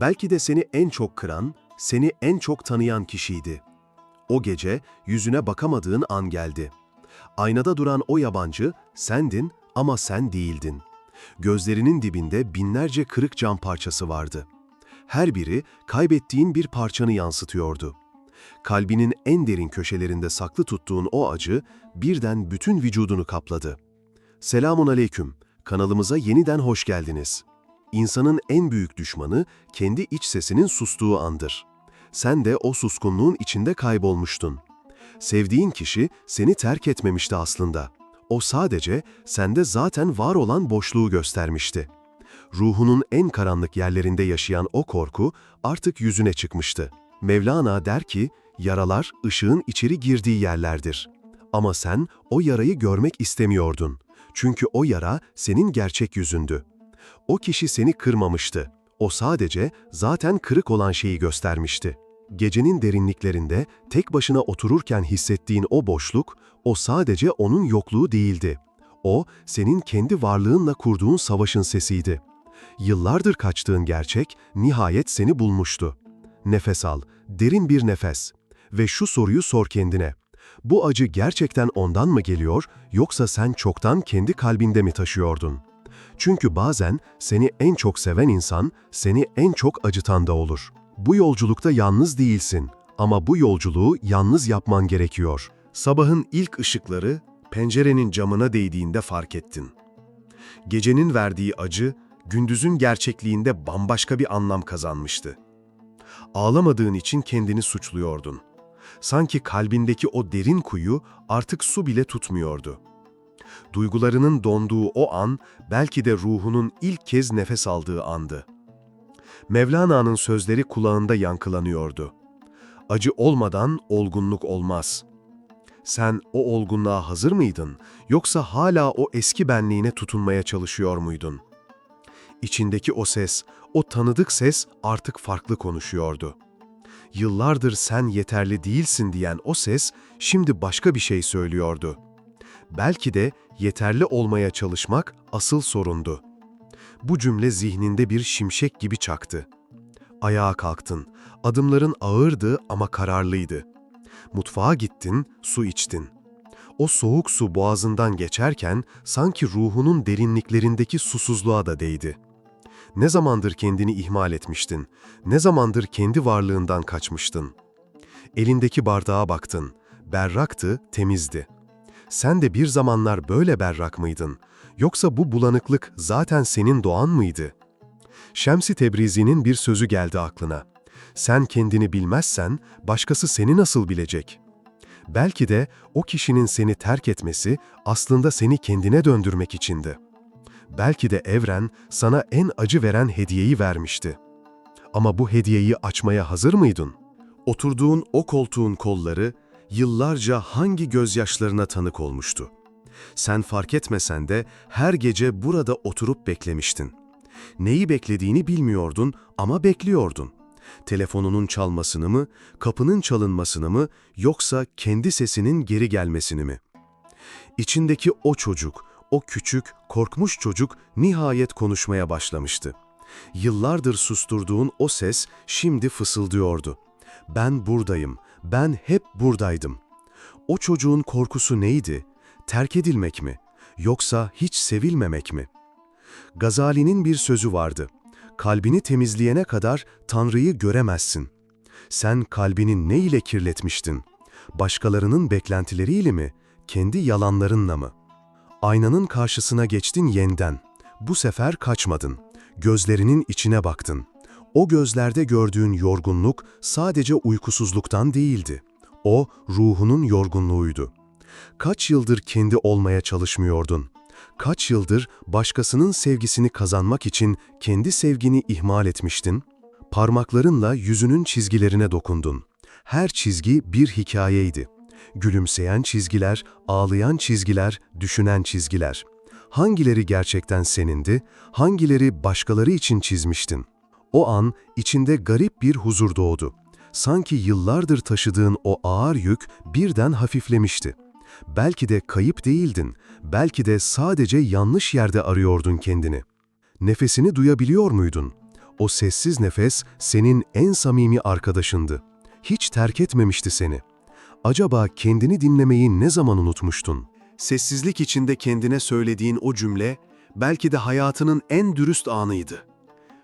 Belki de seni en çok kıran, seni en çok tanıyan kişiydi. O gece yüzüne bakamadığın an geldi. Aynada duran o yabancı sendin ama sen değildin. Gözlerinin dibinde binlerce kırık cam parçası vardı. Her biri kaybettiğin bir parçanı yansıtıyordu. Kalbinin en derin köşelerinde saklı tuttuğun o acı birden bütün vücudunu kapladı. Selamun aleyküm. Kanalımıza yeniden hoş geldiniz. İnsanın en büyük düşmanı kendi iç sesinin sustuğu andır. Sen de o suskunluğun içinde kaybolmuştun. Sevdiğin kişi seni terk etmemişti aslında. O sadece sende zaten var olan boşluğu göstermişti. Ruhunun en karanlık yerlerinde yaşayan o korku artık yüzüne çıkmıştı. Mevlana der ki, yaralar ışığın içeri girdiği yerlerdir. Ama sen o yarayı görmek istemiyordun. Çünkü o yara senin gerçek yüzündü. O kişi seni kırmamıştı. O sadece zaten kırık olan şeyi göstermişti. Gecenin derinliklerinde tek başına otururken hissettiğin o boşluk, o sadece onun yokluğu değildi. O, senin kendi varlığınla kurduğun savaşın sesiydi. Yıllardır kaçtığın gerçek nihayet seni bulmuştu. Nefes al, derin bir nefes. Ve şu soruyu sor kendine. Bu acı gerçekten ondan mı geliyor yoksa sen çoktan kendi kalbinde mi taşıyordun? Çünkü bazen seni en çok seven insan seni en çok acıtan da olur. Bu yolculukta yalnız değilsin ama bu yolculuğu yalnız yapman gerekiyor. Sabahın ilk ışıkları pencerenin camına değdiğinde fark ettin. Gecenin verdiği acı gündüzün gerçekliğinde bambaşka bir anlam kazanmıştı. Ağlamadığın için kendini suçluyordun. Sanki kalbindeki o derin kuyu artık su bile tutmuyordu. Duygularının donduğu o an belki de ruhunun ilk kez nefes aldığı andı. Mevlana'nın sözleri kulağında yankılanıyordu. Acı olmadan olgunluk olmaz. Sen o olgunluğa hazır mıydın yoksa hala o eski benliğine tutunmaya çalışıyor muydun? İçindeki o ses, o tanıdık ses artık farklı konuşuyordu. Yıllardır sen yeterli değilsin diyen o ses şimdi başka bir şey söylüyordu. Belki de yeterli olmaya çalışmak asıl sorundu. Bu cümle zihninde bir şimşek gibi çaktı. Ayağa kalktın. Adımların ağırdı ama kararlıydı. Mutfağa gittin, su içtin. O soğuk su boğazından geçerken sanki ruhunun derinliklerindeki susuzluğa da değdi. Ne zamandır kendini ihmal etmiştin? Ne zamandır kendi varlığından kaçmıştın? Elindeki bardağa baktın. Berraktı, temizdi. Sen de bir zamanlar böyle berrak mıydın? Yoksa bu bulanıklık zaten senin doğan mıydı? Şemsi Tebrizi'nin bir sözü geldi aklına. Sen kendini bilmezsen başkası seni nasıl bilecek? Belki de o kişinin seni terk etmesi aslında seni kendine döndürmek içindi. Belki de evren sana en acı veren hediyeyi vermişti. Ama bu hediyeyi açmaya hazır mıydın? Oturduğun o koltuğun kolları yıllarca hangi gözyaşlarına tanık olmuştu? Sen fark etmesen de her gece burada oturup beklemiştin. Neyi beklediğini bilmiyordun ama bekliyordun. Telefonunun çalmasını mı, kapının çalınmasını mı yoksa kendi sesinin geri gelmesini mi? İçindeki o çocuk, o küçük, korkmuş çocuk nihayet konuşmaya başlamıştı. Yıllardır susturduğun o ses şimdi fısıldıyordu. Ben buradayım, ben hep buradaydım. O çocuğun korkusu neydi? Terk edilmek mi? Yoksa hiç sevilmemek mi? Gazali'nin bir sözü vardı. Kalbini temizleyene kadar Tanrı'yı göremezsin. Sen kalbini ne ile kirletmiştin? Başkalarının beklentileriyle mi? Kendi yalanlarınla mı? Aynanın karşısına geçtin yeniden. Bu sefer kaçmadın. Gözlerinin içine baktın. O gözlerde gördüğün yorgunluk sadece uykusuzluktan değildi. O ruhunun yorgunluğuydu. Kaç yıldır kendi olmaya çalışmıyordun? Kaç yıldır başkasının sevgisini kazanmak için kendi sevgini ihmal etmiştin? Parmaklarınla yüzünün çizgilerine dokundun. Her çizgi bir hikayeydi. Gülümseyen çizgiler, ağlayan çizgiler, düşünen çizgiler. Hangileri gerçekten senindi, hangileri başkaları için çizmiştin? O an içinde garip bir huzur doğdu. Sanki yıllardır taşıdığın o ağır yük birden hafiflemişti. Belki de kayıp değildin, belki de sadece yanlış yerde arıyordun kendini. Nefesini duyabiliyor muydun? O sessiz nefes senin en samimi arkadaşındı. Hiç terk etmemişti seni. Acaba kendini dinlemeyi ne zaman unutmuştun? Sessizlik içinde kendine söylediğin o cümle belki de hayatının en dürüst anıydı.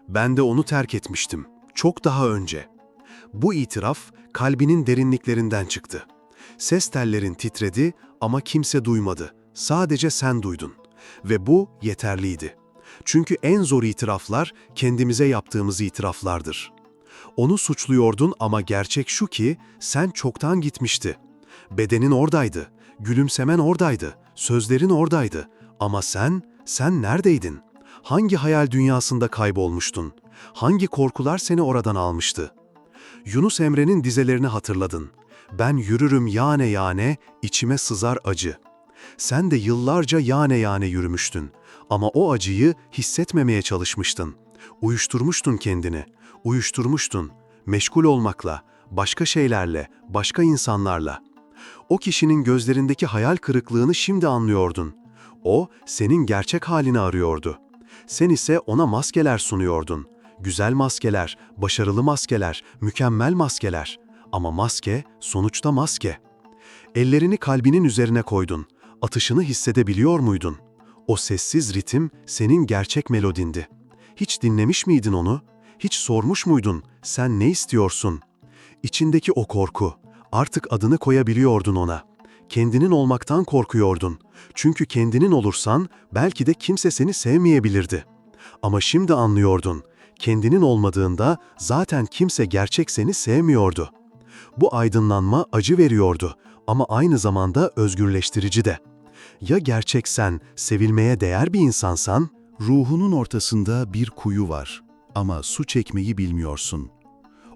Ben de onu terk etmiştim. Çok daha önce. Bu itiraf kalbinin derinliklerinden çıktı. Ses tellerin titredi ama kimse duymadı. Sadece sen duydun. Ve bu yeterliydi. Çünkü en zor itiraflar kendimize yaptığımız itiraflardır. Onu suçluyordun ama gerçek şu ki sen çoktan gitmişti. Bedenin oradaydı, gülümsemen oradaydı, sözlerin oradaydı. Ama sen, sen neredeydin? Hangi hayal dünyasında kaybolmuştun? Hangi korkular seni oradan almıştı? Yunus Emre'nin dizelerini hatırladın. Ben yürürüm yane yane, içime sızar acı. Sen de yıllarca yane yane yürümüştün. Ama o acıyı hissetmemeye çalışmıştın. Uyuşturmuştun kendini. Uyuşturmuştun. Meşgul olmakla, başka şeylerle, başka insanlarla. O kişinin gözlerindeki hayal kırıklığını şimdi anlıyordun. O, senin gerçek halini arıyordu. Sen ise ona maskeler sunuyordun. Güzel maskeler, başarılı maskeler, mükemmel maskeler. Ama maske, sonuçta maske. Ellerini kalbinin üzerine koydun. Atışını hissedebiliyor muydun? O sessiz ritim senin gerçek melodindi. Hiç dinlemiş miydin onu? Hiç sormuş muydun? Sen ne istiyorsun? İçindeki o korku. Artık adını koyabiliyordun ona. Kendinin olmaktan korkuyordun. Çünkü kendinin olursan belki de kimse seni sevmeyebilirdi. Ama şimdi anlıyordun. Kendinin olmadığında zaten kimse gerçek seni sevmiyordu. Bu aydınlanma acı veriyordu ama aynı zamanda özgürleştirici de. Ya gerçek sen, sevilmeye değer bir insansan, Ruhunun ortasında bir kuyu var ama su çekmeyi bilmiyorsun.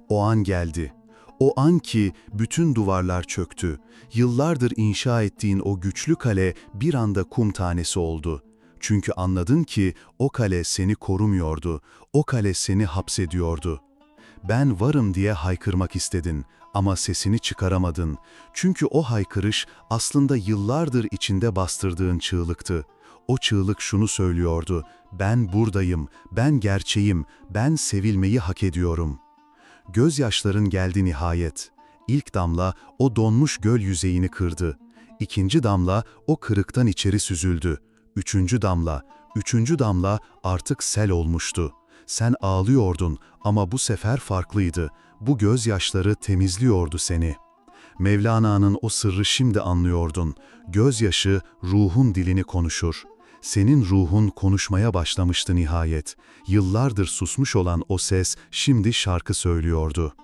O an geldi. O an ki bütün duvarlar çöktü. Yıllardır inşa ettiğin o güçlü kale bir anda kum tanesi oldu. Çünkü anladın ki o kale seni korumuyordu. O kale seni hapsediyordu. Ben varım diye haykırmak istedin ama sesini çıkaramadın. Çünkü o haykırış aslında yıllardır içinde bastırdığın çığlıktı. O çığlık şunu söylüyordu, ben buradayım, ben gerçeğim, ben sevilmeyi hak ediyorum. Gözyaşların geldi nihayet. İlk damla o donmuş göl yüzeyini kırdı. İkinci damla o kırıktan içeri süzüldü. Üçüncü damla, üçüncü damla artık sel olmuştu. Sen ağlıyordun ama bu sefer farklıydı. Bu gözyaşları temizliyordu seni. Mevlana'nın o sırrı şimdi anlıyordun. Gözyaşı ruhun dilini konuşur. Senin ruhun konuşmaya başlamıştı nihayet. Yıllardır susmuş olan o ses şimdi şarkı söylüyordu.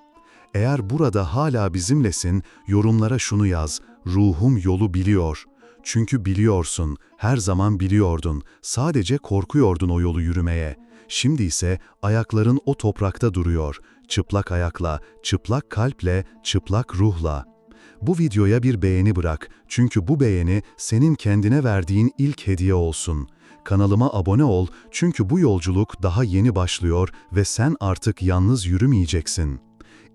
Eğer burada hala bizimlesin, yorumlara şunu yaz. Ruhum yolu biliyor. Çünkü biliyorsun, her zaman biliyordun. Sadece korkuyordun o yolu yürümeye. Şimdi ise ayakların o toprakta duruyor. Çıplak ayakla, çıplak kalple, çıplak ruhla. Bu videoya bir beğeni bırak çünkü bu beğeni senin kendine verdiğin ilk hediye olsun. Kanalıma abone ol çünkü bu yolculuk daha yeni başlıyor ve sen artık yalnız yürümeyeceksin.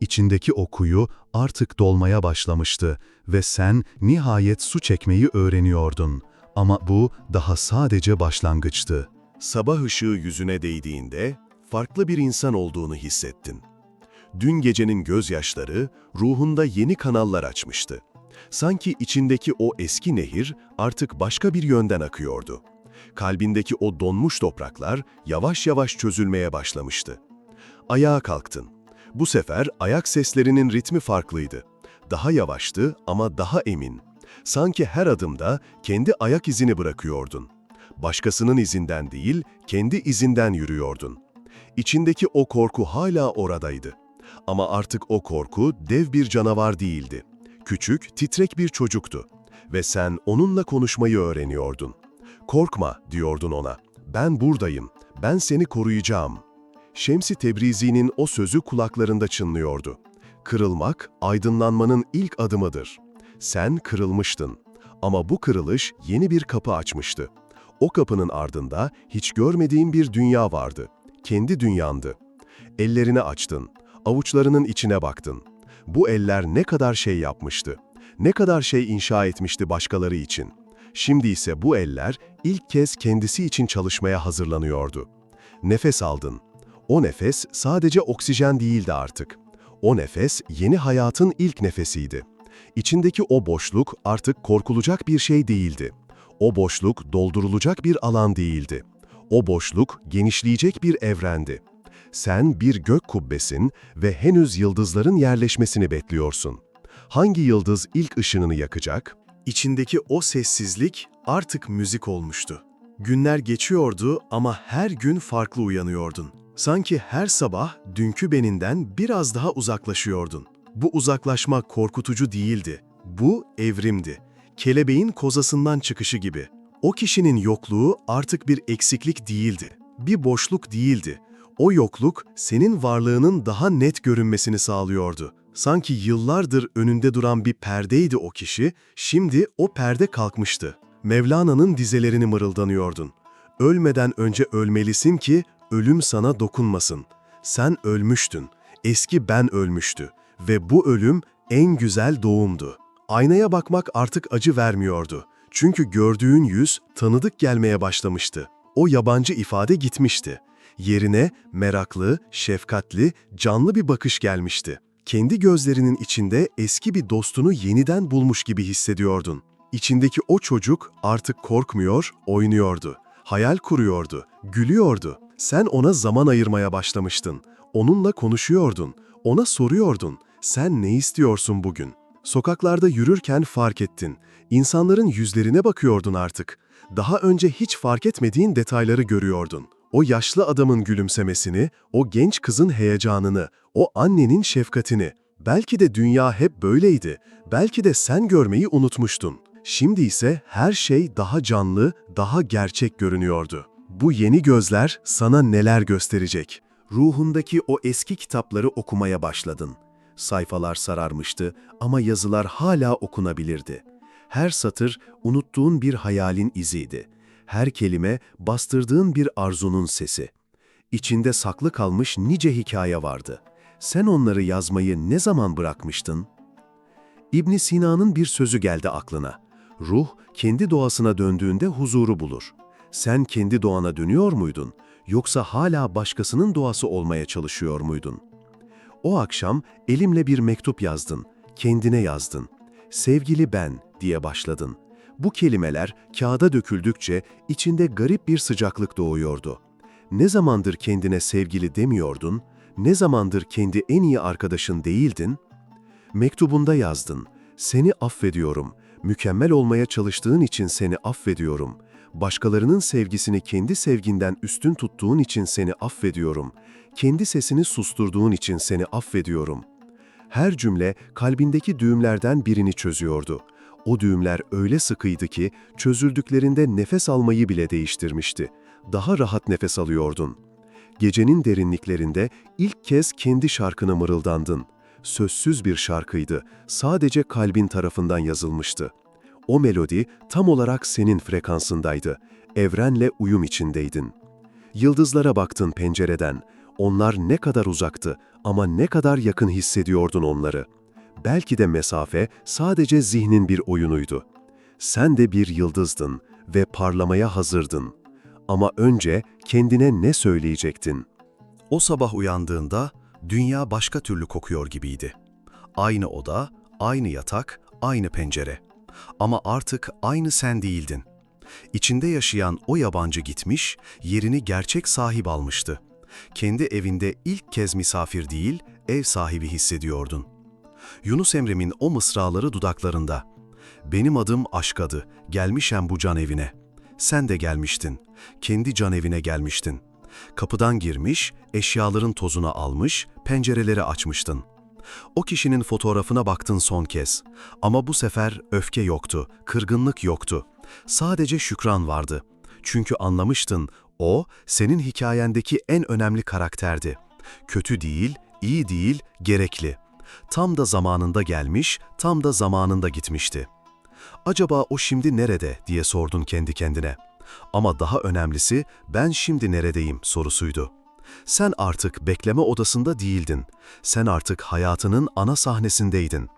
İçindeki o kuyu artık dolmaya başlamıştı ve sen nihayet su çekmeyi öğreniyordun. Ama bu daha sadece başlangıçtı. Sabah ışığı yüzüne değdiğinde farklı bir insan olduğunu hissettin. Dün gecenin gözyaşları ruhunda yeni kanallar açmıştı. Sanki içindeki o eski nehir artık başka bir yönden akıyordu. Kalbindeki o donmuş topraklar yavaş yavaş çözülmeye başlamıştı. Ayağa kalktın. Bu sefer ayak seslerinin ritmi farklıydı. Daha yavaştı ama daha emin. Sanki her adımda kendi ayak izini bırakıyordun. Başkasının izinden değil, kendi izinden yürüyordun. İçindeki o korku hala oradaydı. Ama artık o korku dev bir canavar değildi. Küçük, titrek bir çocuktu. Ve sen onunla konuşmayı öğreniyordun. Korkma diyordun ona. Ben buradayım. Ben seni koruyacağım. Şemsi Tebrizi'nin o sözü kulaklarında çınlıyordu. Kırılmak, aydınlanmanın ilk adımıdır. Sen kırılmıştın. Ama bu kırılış yeni bir kapı açmıştı. O kapının ardında hiç görmediğin bir dünya vardı. Kendi dünyandı. Ellerini açtın, avuçlarının içine baktın. Bu eller ne kadar şey yapmıştı. Ne kadar şey inşa etmişti başkaları için. Şimdi ise bu eller ilk kez kendisi için çalışmaya hazırlanıyordu. Nefes aldın. O nefes sadece oksijen değildi artık. O nefes yeni hayatın ilk nefesiydi. İçindeki o boşluk artık korkulacak bir şey değildi. O boşluk doldurulacak bir alan değildi. O boşluk genişleyecek bir evrendi. Sen bir gök kubbesin ve henüz yıldızların yerleşmesini bekliyorsun. Hangi yıldız ilk ışınını yakacak? İçindeki o sessizlik artık müzik olmuştu. Günler geçiyordu ama her gün farklı uyanıyordun. Sanki her sabah dünkü beninden biraz daha uzaklaşıyordun. Bu uzaklaşma korkutucu değildi. Bu evrimdi. Kelebeğin kozasından çıkışı gibi. O kişinin yokluğu artık bir eksiklik değildi. Bir boşluk değildi. O yokluk senin varlığının daha net görünmesini sağlıyordu. Sanki yıllardır önünde duran bir perdeydi o kişi, şimdi o perde kalkmıştı. Mevlana'nın dizelerini mırıldanıyordun. Ölmeden önce ölmelisin ki ölüm sana dokunmasın. Sen ölmüştün. Eski ben ölmüştü. Ve bu ölüm en güzel doğumdu. Aynaya bakmak artık acı vermiyordu. Çünkü gördüğün yüz tanıdık gelmeye başlamıştı. O yabancı ifade gitmişti. Yerine meraklı, şefkatli, canlı bir bakış gelmişti. Kendi gözlerinin içinde eski bir dostunu yeniden bulmuş gibi hissediyordun. İçindeki o çocuk artık korkmuyor, oynuyordu. Hayal kuruyordu, gülüyordu. Sen ona zaman ayırmaya başlamıştın. Onunla konuşuyordun, ona soruyordun. Sen ne istiyorsun bugün? Sokaklarda yürürken fark ettin. İnsanların yüzlerine bakıyordun artık. Daha önce hiç fark etmediğin detayları görüyordun. O yaşlı adamın gülümsemesini, o genç kızın heyecanını, o annenin şefkatini. Belki de dünya hep böyleydi. Belki de sen görmeyi unutmuştun. Şimdi ise her şey daha canlı, daha gerçek görünüyordu. Bu yeni gözler sana neler gösterecek? Ruhundaki o eski kitapları okumaya başladın. Sayfalar sararmıştı ama yazılar hala okunabilirdi. Her satır unuttuğun bir hayalin iziydi. Her kelime bastırdığın bir arzunun sesi. İçinde saklı kalmış nice hikaye vardı. Sen onları yazmayı ne zaman bırakmıştın? İbn Sina'nın bir sözü geldi aklına. Ruh kendi doğasına döndüğünde huzuru bulur. Sen kendi doğana dönüyor muydun yoksa hala başkasının doğası olmaya çalışıyor muydun? O akşam elimle bir mektup yazdın, kendine yazdın. Sevgili ben diye başladın. Bu kelimeler kağıda döküldükçe içinde garip bir sıcaklık doğuyordu. Ne zamandır kendine sevgili demiyordun, ne zamandır kendi en iyi arkadaşın değildin? Mektubunda yazdın, seni affediyorum, mükemmel olmaya çalıştığın için seni affediyorum. Başkalarının sevgisini kendi sevginden üstün tuttuğun için seni affediyorum. Kendi sesini susturduğun için seni affediyorum. Her cümle kalbindeki düğümlerden birini çözüyordu. O düğümler öyle sıkıydı ki çözüldüklerinde nefes almayı bile değiştirmişti. Daha rahat nefes alıyordun. Gecenin derinliklerinde ilk kez kendi şarkını mırıldandın. Sözsüz bir şarkıydı, sadece kalbin tarafından yazılmıştı. O melodi tam olarak senin frekansındaydı. Evrenle uyum içindeydin. Yıldızlara baktın pencereden. Onlar ne kadar uzaktı ama ne kadar yakın hissediyordun onları. Belki de mesafe sadece zihnin bir oyunuydu. Sen de bir yıldızdın ve parlamaya hazırdın. Ama önce kendine ne söyleyecektin? O sabah uyandığında dünya başka türlü kokuyor gibiydi. Aynı oda, aynı yatak, aynı pencere. Ama artık aynı sen değildin. İçinde yaşayan o yabancı gitmiş, yerini gerçek sahip almıştı. Kendi evinde ilk kez misafir değil, ev sahibi hissediyordun. Yunus Emre'min o mısraları dudaklarında. Benim adım aşk adı, gelmişem bu can evine. Sen de gelmiştin, kendi can evine gelmiştin. Kapıdan girmiş, eşyaların tozunu almış, pencereleri açmıştın. O kişinin fotoğrafına baktın son kez. Ama bu sefer öfke yoktu, kırgınlık yoktu. Sadece şükran vardı. Çünkü anlamıştın, o senin hikayendeki en önemli karakterdi. Kötü değil, iyi değil, gerekli. Tam da zamanında gelmiş, tam da zamanında gitmişti. Acaba o şimdi nerede diye sordun kendi kendine. Ama daha önemlisi ben şimdi neredeyim sorusuydu. Sen artık bekleme odasında değildin. Sen artık hayatının ana sahnesindeydin.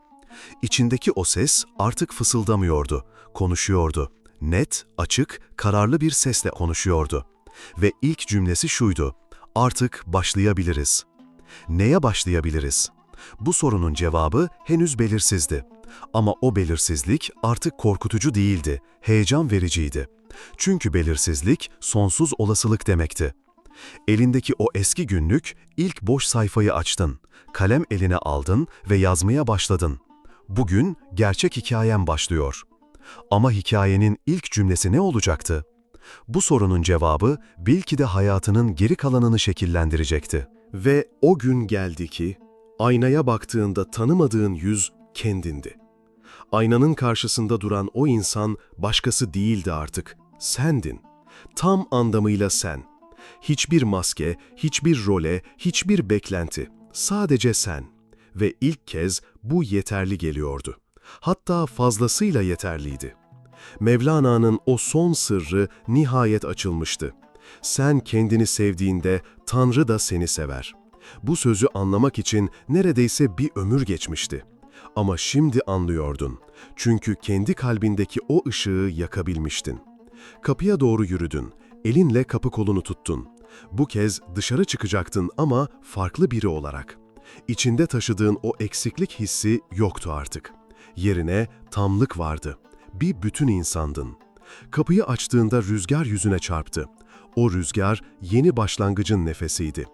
İçindeki o ses artık fısıldamıyordu, konuşuyordu. Net, açık, kararlı bir sesle konuşuyordu. Ve ilk cümlesi şuydu. Artık başlayabiliriz. Neye başlayabiliriz? Bu sorunun cevabı henüz belirsizdi. Ama o belirsizlik artık korkutucu değildi, heyecan vericiydi. Çünkü belirsizlik sonsuz olasılık demekti. Elindeki o eski günlük ilk boş sayfayı açtın. Kalem eline aldın ve yazmaya başladın. Bugün gerçek hikayem başlıyor. Ama hikayenin ilk cümlesi ne olacaktı? Bu sorunun cevabı belki de hayatının geri kalanını şekillendirecekti. Ve o gün geldi ki, aynaya baktığında tanımadığın yüz kendindi. Aynanın karşısında duran o insan başkası değildi artık, sendin. Tam anlamıyla sen. Hiçbir maske, hiçbir role, hiçbir beklenti. Sadece sen. Ve ilk kez bu yeterli geliyordu. Hatta fazlasıyla yeterliydi. Mevlana'nın o son sırrı nihayet açılmıştı. Sen kendini sevdiğinde Tanrı da seni sever. Bu sözü anlamak için neredeyse bir ömür geçmişti. Ama şimdi anlıyordun. Çünkü kendi kalbindeki o ışığı yakabilmiştin. Kapıya doğru yürüdün. Elinle kapı kolunu tuttun. Bu kez dışarı çıkacaktın ama farklı biri olarak. İçinde taşıdığın o eksiklik hissi yoktu artık. Yerine tamlık vardı. Bir bütün insandın. Kapıyı açtığında rüzgar yüzüne çarptı. O rüzgar yeni başlangıcın nefesiydi.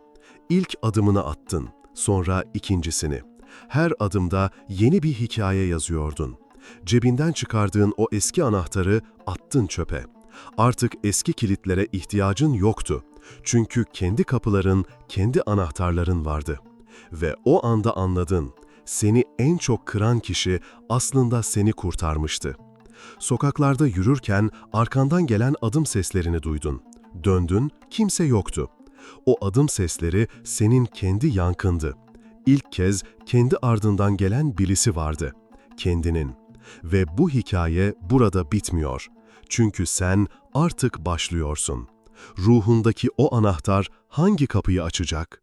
İlk adımını attın, sonra ikincisini. Her adımda yeni bir hikaye yazıyordun. Cebinden çıkardığın o eski anahtarı attın çöpe. Artık eski kilitlere ihtiyacın yoktu. Çünkü kendi kapıların, kendi anahtarların vardı. Ve o anda anladın, seni en çok kıran kişi aslında seni kurtarmıştı. Sokaklarda yürürken arkandan gelen adım seslerini duydun. Döndün, kimse yoktu. O adım sesleri senin kendi yankındı. İlk kez kendi ardından gelen birisi vardı. Kendinin. Ve bu hikaye burada bitmiyor. Çünkü sen artık başlıyorsun. Ruhundaki o anahtar hangi kapıyı açacak?